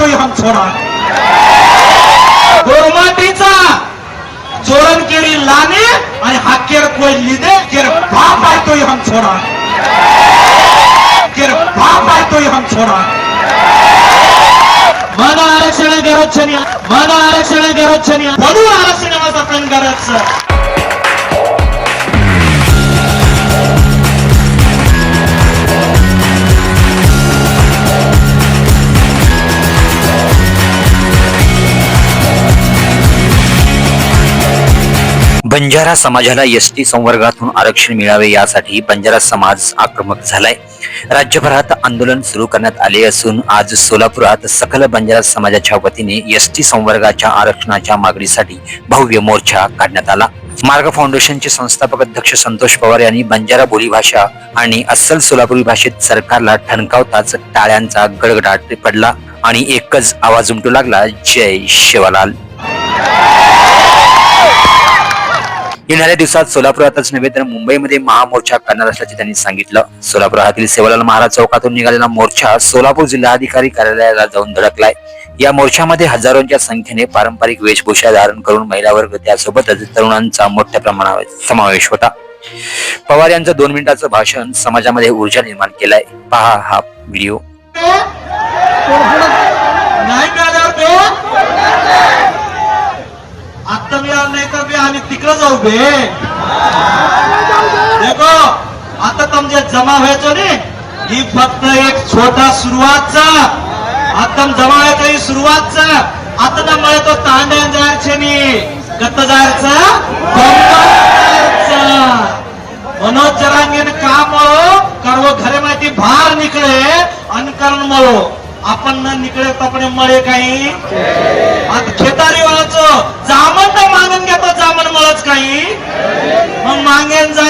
पाहतोय हम छोडा गोरमाटीचा चोरण केरी लाने आणि हा केर कोय लिदे केर बाप आयतोय हम छोडा केर बाप आयतोय हम छोडा मन. आरक्षण गरज मन आरक्षण गरज बडू आरक्षण माझा पण गरज. बंजारा समाजाला एस टी संवर्गातून आरक्षण मिळावे यासाठी बंजारा समाज आक्रमक झालाय. राज्यभरात आंदोलन सुरू करण्यात आले असून आज सोलापुरात सकल बंजारा समाजाच्या वतीने एस टी संवर्गाच्या आरक्षणाच्या मागणीसाठी भव्य मोर्चा काढण्यात आला. मार्ग फाउंडेशनचे संस्थापक अध्यक्ष संतोष पवार यांनी बंजारा बोलीभाषा आणि अस्सल सोलापुरी भाषेत सरकारला ठणकावताच टाळ्यांचा गडगडाट पडला आणि एकच आवाज उमटू लागला जय शिवालाल. येणाऱ्या दिवसात सोलापुरातच नव्हे तर मुंबईमध्ये महामोर्चा करणार असल्याचे त्यांनी सांगितलं. सोलापुरातील सेवालाल महाराज चौकातून निघालेला मोर्चा सोलापूर जिल्हाधिकारी कार्यालयाला जाऊन धडकलाय. या मोर्चामध्ये हजारोंच्या संख्येने पारंपरिक वेशभूषा धारण करून महिला वर्ग त्यासोबतच तरुणांचा मोठ्या प्रमाणावर समावेश होता. पवार यांचं दोन मिनिटाचं भाषण समाजामध्ये ऊर्जा निर्माण केलाय. पहा हा व्हिडिओ नाही मिळाल्यावर बे आता मिळालं नाही तर बे आम्ही तिकडे जाऊ बे. देखो आता तुमचे जमा व्हायचो नी ही फक्त एक छोटा सुरुवातचा. आता जमा व्हायचं ही सुरुवातचा. आता ना मला तो तांड्या जायचे नी कत जायचं मनोज जरांगीन काम करवो घरे माहिती भार निकळे. अनकरण मळो. आपण न निकळे तपणे मळे काही. मागेन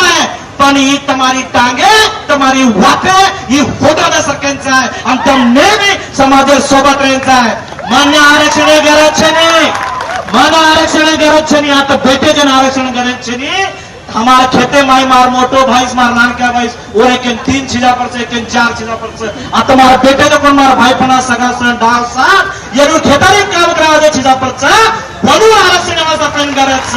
જાય પણ ही તમારી टांगे તમારી वाटे ही होता सकेंचा आहे आणि त्या नेहमी समाजा सोबत राहायचा आहे मान्य आरक्षण गरज છે નહીં मन आरक्षण गरज છે નહીં आता बेटे जन आरक्षण गरज છે નહીં हमारा खेते माई मार मोटो भाईस मार नानक्या भाईस और एक तीन छिजा पर से एक चार छिजा पर से आता मारा बेटे तो पण मारा भाई पणा सगळा सण डाव सात येरू खेतारी काम करावं छिजा पर बडू आरक्षण माझा पण गरज